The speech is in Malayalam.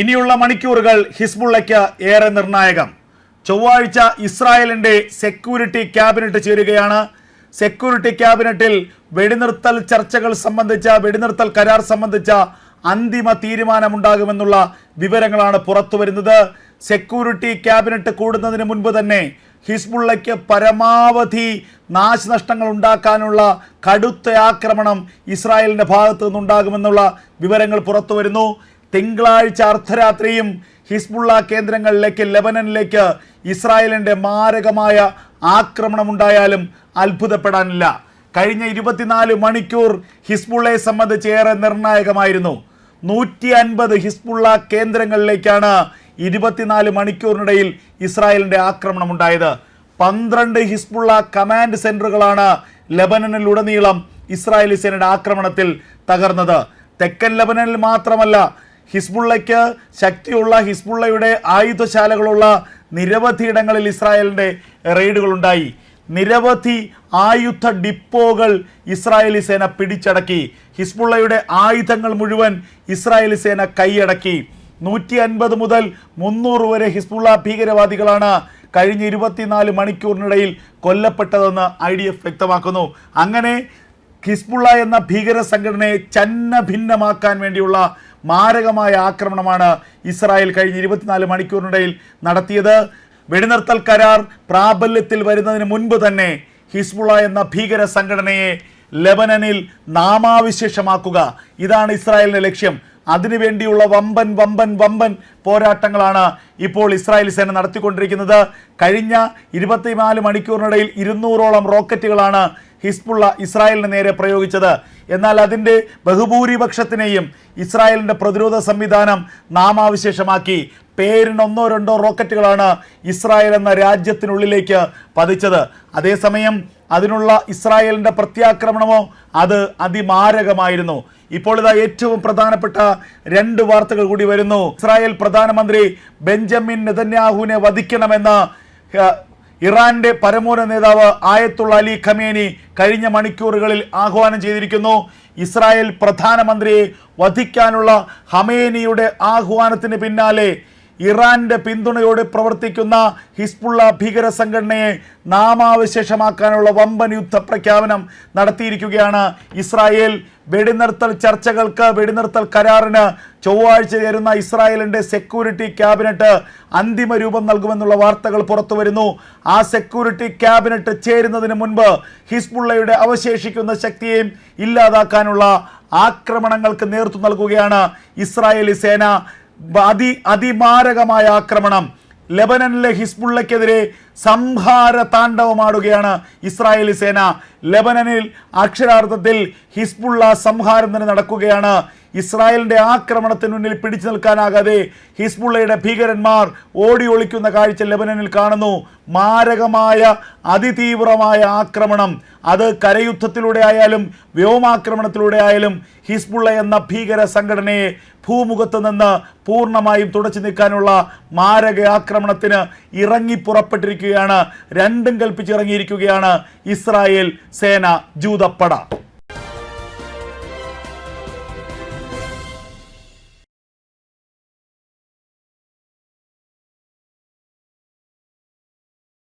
ഇനിയുള്ള മണിക്കൂറുകൾ ഹിസ്ബുള്ളയ്ക്ക് ഏറെ നിർണായകം. ചൊവ്വാഴ്ച ഇസ്രായേലിന്റെ സെക്യൂരിറ്റി ക്യാബിനറ്റ് ചേരുകയാണ്. സെക്യൂരിറ്റി ക്യാബിനറ്റിൽ വെടിനിർത്തൽ ചർച്ചകൾ സംബന്ധിച്ച വെടിനിർത്തൽ കരാർ സംബന്ധിച്ച അന്തിമ തീരുമാനമുണ്ടാകുമെന്നുള്ള വിവരങ്ങളാണ് പുറത്തു വരുന്നത്. സെക്യൂരിറ്റി ക്യാബിനറ്റ് കൂടുന്നതിന് മുൻപ് തന്നെ ഹിസ്ബുള്ളയ്ക്ക് പരമാവധി നാശനഷ്ടങ്ങൾ ഉണ്ടാക്കാനുള്ള കടുത്ത ആക്രമണം ഇസ്രായേലിന്റെ ഭാഗത്തു നിന്നുണ്ടാകുമെന്നുള്ള വിവരങ്ങൾ പുറത്തു വരുന്നു. തിങ്കളാഴ്ച അർദ്ധരാത്രിയും ഹിസ്ബുള്ള കേന്ദ്രങ്ങളിലേക്ക് ലെബനനിലേക്ക് ഇസ്രായേലിന്റെ മാരകമായ ആക്രമണമുണ്ടായാലും അത്ഭുതപ്പെടാനില്ല. കഴിഞ്ഞ ഇരുപത്തിനാല് മണിക്കൂർ ഹിസ്ബുള്ളയെ സംബന്ധിച്ച് ഏറെ നിർണായകമായിരുന്നു. നൂറ്റി അൻപത് ഹിസ്ബുള്ള കേന്ദ്രങ്ങളിലേക്കാണ് ഇരുപത്തിനാല് മണിക്കൂറിനിടയിൽ ഇസ്രായേലിന്റെ ആക്രമണം ഉണ്ടായത് പന്ത്രണ്ട് ഹിസ്ബുള്ള കമാൻഡ് സെന്ററുകളാണ് ലെബനനിലുടനീളം ഇസ്രായേലി സേനയുടെ ആക്രമണത്തിൽ തകർന്നത്. തെക്കൻ ലബനനിൽ മാത്രമല്ല ഹിസ്ബുള്ളയ്ക്ക് ശക്തിയുള്ള ഹിസ്ബുള്ളയുടെ ആയുധശാലകളുള്ള നിരവധി ഇടങ്ങളിൽ ഇസ്രായേലിന്റെ റെയ്ഡുകളുണ്ടായി. നിരവധി ആയുധ ഡിപ്പോകൾ ഇസ്രായേലി സേന പിടിച്ചടക്കി. ഹിസ്ബുള്ളയുടെ ആയുധങ്ങൾ മുഴുവൻ ഇസ്രായേലി സേന കൈയടക്കി. നൂറ്റി അൻപത് മുതൽ മുന്നൂറ് വരെ ഹിസ്ബുള്ള ഭീകരവാദികളാണ് കഴിഞ്ഞ ഇരുപത്തിനാല് മണിക്കൂറിനിടയിൽ കൊല്ലപ്പെട്ടതെന്ന് ഐ ഡി എഫ് വ്യക്തമാക്കുന്നു. അങ്ങനെ ഹിസ്ബുള്ള എന്ന ഭീകര സംഘടനയെ ചന്ന ഭിന്നമാക്കാൻ വേണ്ടിയുള്ള മാരകമായ ആക്രമണമാണ് ഇസ്രായേൽ കഴിഞ്ഞ ഇരുപത്തിനാല് മണിക്കൂറിനിടയിൽ നടത്തിയത്. വെടിനിർത്തൽ കരാർ പ്രാബല്യത്തിൽ വരുന്നതിന് മുൻപ് തന്നെ ഹിസ്ബുള എന്ന ഭീകര സംഘടനയെ ലെബനനിൽ നാമാവിശേഷമാക്കുക. ഇതാണ് ഇസ്രായേലിന്റെ ലക്ഷ്യം. അതിനുവേണ്ടിയുള്ള വമ്പൻ വമ്പൻ വമ്പൻ പോരാട്ടങ്ങളാണ് ഇപ്പോൾ ഇസ്രായേൽ സേന നടത്തിക്കൊണ്ടിരിക്കുന്നത്. കഴിഞ്ഞ ഇരുപത്തിനാല് മണിക്കൂറിനിടയിൽ ഇരുന്നൂറോളം റോക്കറ്റുകളാണ് ഹിസ്ബുള്ള ഇസ്രായേലിന് നേരെ പ്രയോഗിച്ചത്. എന്നാൽ അതിന്റെ ബഹുഭൂരിപക്ഷത്തിനെയും ഇസ്രായേലിന്റെ പ്രതിരോധ സംവിധാനം നാമാവിശേഷമാക്കി. പേരിന് ഒന്നോ രണ്ടോ റോക്കറ്റുകളാണ് ഇസ്രായേൽ എന്ന രാജ്യത്തിനുള്ളിലേക്ക് പതിച്ചത്. അതേസമയം അതിനുള്ള ഇസ്രായേലിന്റെ പ്രത്യാക്രമണമോ അത് അതിമാരകമായിരുന്നു. ഇപ്പോൾ ഇതാ ഏറ്റവും പ്രധാനപ്പെട്ട രണ്ട് വാർത്തകൾ കൂടി വരുന്നു. ഇസ്രായേൽ പ്രധാനമന്ത്രി ബെഞ്ചമിൻ നെതന്യാഹുവിനെ വധിക്കണമെന്ന് ഇറാന്റെ പരമോന്ന നേതാവ് ആയത്തുള്ള അലി ഖമേനി കഴിഞ്ഞ മണിക്കൂറുകളിൽ ആഹ്വാനം ചെയ്തിരിക്കുന്നു. ഇസ്രായേൽ പ്രധാനമന്ത്രിയെ വധിക്കാനുള്ള ഹമേനിയുടെ ആഹ്വാനത്തിന് പിന്നാലെ ഇറാന്റെ പിന്തുണയോടെ പ്രവർത്തിക്കുന്ന ഹിസ്ബുള്ള ഭീകര സംഘടനയെ നാമാവശേഷമാക്കാനുള്ള വമ്പൻ യുദ്ധ പ്രഖ്യാപനം നടത്തിയിരിക്കുകയാണ് ഇസ്രായേൽ. വെടിനിർത്തൽ ചർച്ചകൾക്ക് വെടിനിർത്തൽ കരാറിന് ചൊവ്വാഴ്ച ചേരുന്ന ഇസ്രായേലിന്റെ സെക്യൂരിറ്റി ക്യാബിനറ്റ് അന്തിമ രൂപം നൽകുമെന്നുള്ള വാർത്തകൾ പുറത്തു വരുന്നു ആ സെക്യൂരിറ്റി ക്യാബിനറ്റ് ചേരുന്നതിന് മുൻപ് ഹിസ്ബുള്ളയുടെ അവശേഷിക്കുന്ന ശക്തിയെയും ഇല്ലാതാക്കാനുള്ള ആക്രമണങ്ങൾക്ക് നേതൃത്വം നൽകുകയാണ് ഇസ്രായേലി സേന. അതി അതിമാരകമായ ആക്രമണം ലെബനനിലെ ഹിസ്ബുള്ളക്കെതിരെ സംഹാര താണ്ഡവമാടുകയാണ് ഇസ്രായേലി സേന. ലെബനനിൽ അക്ഷരാർത്ഥത്തിൽ ഹിസ്ബുള്ള സംഹാരം തന്നെ നടക്കുകയാണ്. ഇസ്രായേലിന്റെ ആക്രമണത്തിന് മുന്നിൽ പിടിച്ചു നിൽക്കാനാകാതെ ഹിസ്ബുള്ളയുടെ ഭീകരന്മാർ ഓടി ഒളിക്കുന്ന കാഴ്ച ലെബനനിൽ കാണുന്നു. മാരകമായ അതിതീവ്രമായ ആക്രമണം. അത് കരയുദ്ധത്തിലൂടെ ആയാലും വ്യോമാക്രമണത്തിലൂടെ ആയാലും ഹിസ്ബുള്ള എന്ന ഭീകര സംഘടനയെ ഭൂമുഖത്ത് നിന്ന് പൂർണമായും തുടച്ചു നീക്കാനുള്ള മാരക ആക്രമണത്തിന് ഇറങ്ങി പുറപ്പെട്ടിരിക്കുകയാണ്. രണ്ടും കൽപ്പിച്ചിറങ്ങിയിരിക്കുകയാണ് ഇസ്രായേൽ സേന ജൂതപ്പട.